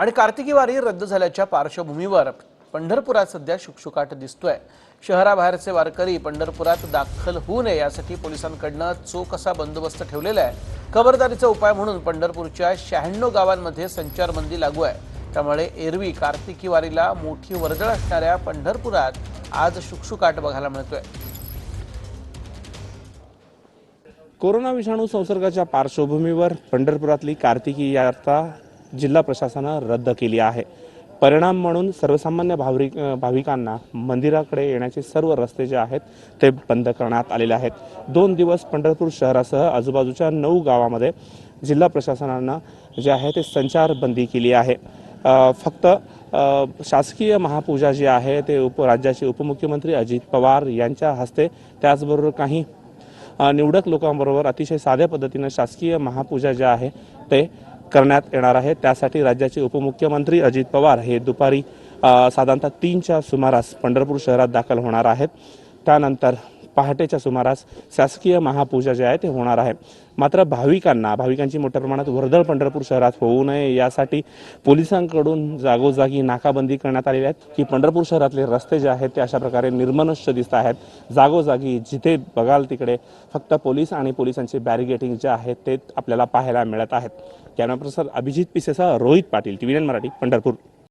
आणि कार्तिकी वारी रद्द झाल्याच्या पार्श्वभूमीवर पंढरपुरात सध्या शुकशुकाट दिसतोय. शहराबाहेरचे वारकरी पंढरपुरात दाखल होऊ नये यासाठी पोलिसांकडनं चोख असा बंदोबस्त ठेवलेला आहे. खबरदारीचा उपाय म्हणून पंढरपूरच्या शहाण्णव गावांमध्ये संचारबंदी लागू आहे. त्यामुळे एरवी कार्तिकी वारीला मोठी वर्दळ असणाऱ्या पंढरपुरात आज शुकशुकाट बघायला मिळतोय. कोरोना विषाणू संसर्गाच्या पार्श्वभूमीवर पंढरपुरातली कार्तिकी यात्रा जिल्हा प्रशासनानं रद्द केली आहे. परिणाम म्हणून सर्वसामान्य भाविक भाविकांना मंदिराकडे येण्याचे सर्व रस्ते जे आहेत ते बंद करण्यात आलेले आहेत. दोन दिवस पंढरपूर शहरासह आजूबाजूच्या नऊ गावामध्ये जिल्हा प्रशासनानं जे आहे ते संचारबंदी केली आहे. फक्त शासकीय महापूजा जी आहे ते उप राज्याचे उपमुख्यमंत्री अजित पवार यांच्या हस्ते त्याचबरोबर काही निवडक लोकांबरोबर अतिशय साध्या पद्धतीनं शासकीय महापूजा ज्या आहे ते करण्यात येणार आहे. त्यासाठी राज्याचे उपमुख्यमंत्री अजित पवार हे दुपारी साधारणतः तीनच्या सुमारास पंढरपूर शहरात दाखल होणार आहेत. त्यानंतर पहाटेच्या सुमारास शासकीय महापूजा जे आहे ते होणार आहे. मात्र भाविकांना भाविकांची मोठ्या प्रमाणात वर्दळ पंढरपूर शहरात होऊ नये यासाठी पोलिसांकडून जागोजागी नाकाबंदी करण्यात आलेली आहे की पंढरपूर शहरातले रस्ते जे आहेत ते अशा प्रकारे निर्मनुष्य दिसत आहेत. जागोजागी जिथे बघाल तिकडे फक्त पोलीस आणि पोलिसांचे बॅरिगेटिंग जे आहेत ते आपल्याला पाहायला मिळत आहेत. कॅमेरा पर्सन अभिजित पिसेसह रोहित पाटील टी व्ही मराठी पंढरपूर.